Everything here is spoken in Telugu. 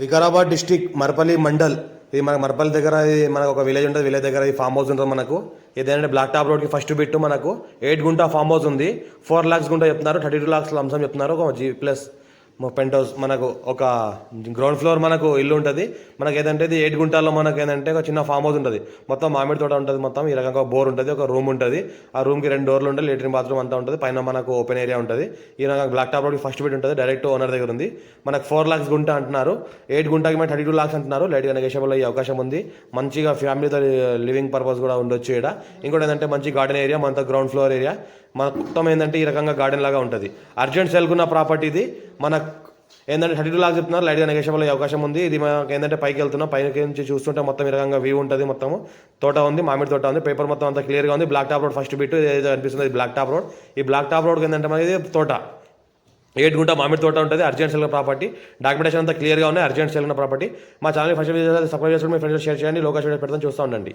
వికారాబాద్ డిస్టిక్ మరపల్లి మండల్ ఇది మన మరపల్లి దగ్గర మనకు ఒక విలేజ్ ఉంటుంది విలేజ్ దగ్గర ఈ ఫామ్ హౌస్ ఉంటుంది మనకు. ఏదైనా బ్లాక్ టాప్ రోడ్కి ఫస్ట్ బిట్ మనకు. ఎయిట్ గుంటా ఫామ్ హౌస్ ఉంది. ఫోర్ లాక్స్ గుంటా చెప్తున్నారు థర్టీ టూ ల్యాక్స్ లంసం చెప్తున్నారు ఒక జీ ప్లస్. పెంట్ హౌస్ మనకు ఒక గ్రౌండ్ ఫ్లోర్ మనకు ఇల్లు ఉంటుంది. మనకి ఏదంటే ఇది ఎయిట్ గుంటాల్లో మనకు ఏంటంటే ఒక చిన్న ఫామ్ హౌస్ ఉంటుంది. మొత్తం మామిడి తోట ఉంటుంది మొత్తం. ఈ రకంగా బోర్ ఉంటుంది ఒక రూమ్ ఉంటుంది. ఆ రూమ్కి రెండు డోర్లు ఉంటాయి లెట్రిన్ బాత్రూమ్ అంతా ఉంటుంది. పైన మనకు ఓపెన్ ఏరియా ఉంటుంది. ఈ రకంగా బ్లాక్ టాప్ రోడ్కి ఫస్ట్ బిట్ ఉంటుంది డైరెక్ట్ ఓనర్ దగ్గర ఉంది. మనకు ఫోర్ లాక్స్ గుంట అంటున్నారు. ఎయిట్ గుంటకి మేము థర్టీ టూ లాక్స్ అంటున్నారు లైట్గా నెగోషియబుల్ అయ్యే అవకాశం ఉంది. మంచిగా ఫ్యామిలీతో లివింగ్ పర్పస్ కూడా ఉండొచ్చు ఇక్కడ ఇంకోటి ఏంటంటే మంచి గార్డెన్ ఏరియా మనతో గ్రౌండ్ ఫ్లోర్ ఏరియా మొత్తం ఏంటంటే ఈ రకంగా గార్డెన్ లాగా ఉంటుంది. అర్జెంట్ సెల్కున్న ప్రాపర్టీ ఇది. మనకు ఏంటంటే థర్టీ టూ లాక్స్ చెప్తున్నారు లైట్గా నెగోషియబుల్ అయ్యే అవకాశం ఉంది. ఇది మనకి ఏంటంటే పైకి వెళ్తున్నాం పైకి నుంచి చూస్తుంటే మొత్తం ఈ రకంగా వ్యూ ఉంటుంది మొత్తం తోట ఉంది మామిడి తోట ఉంది పేపర్ మొత్తం అంతా క్లియర్గా ఉంది. Black top road first bit ఏదో అనిపిస్తుంది బ్లాక్ టాప్ రోడ్ ఈ బ్లాక్ టాప్ రోడ్ ఏంటంటే మనకి తోట. ఏడు గుంట మామిడి తోట ఉంటుంది అర్జెంట్ సెల్ ప్రాపర్టీ డాక్యుమెంటేషన్ అంతా క్లియర్గా ఉన్నాయి అర్జెంట్ సెల్ ప్రాపర్టీ మా ఛానల్ ఫస్ట్ సబ్స్క్రైబ్ చేసుకుని మీ ఫ్రెండ్స్ షేర్ చేయండి. లోకేష్ వీడియో పెడతాను చూస్తూ ఉండండి.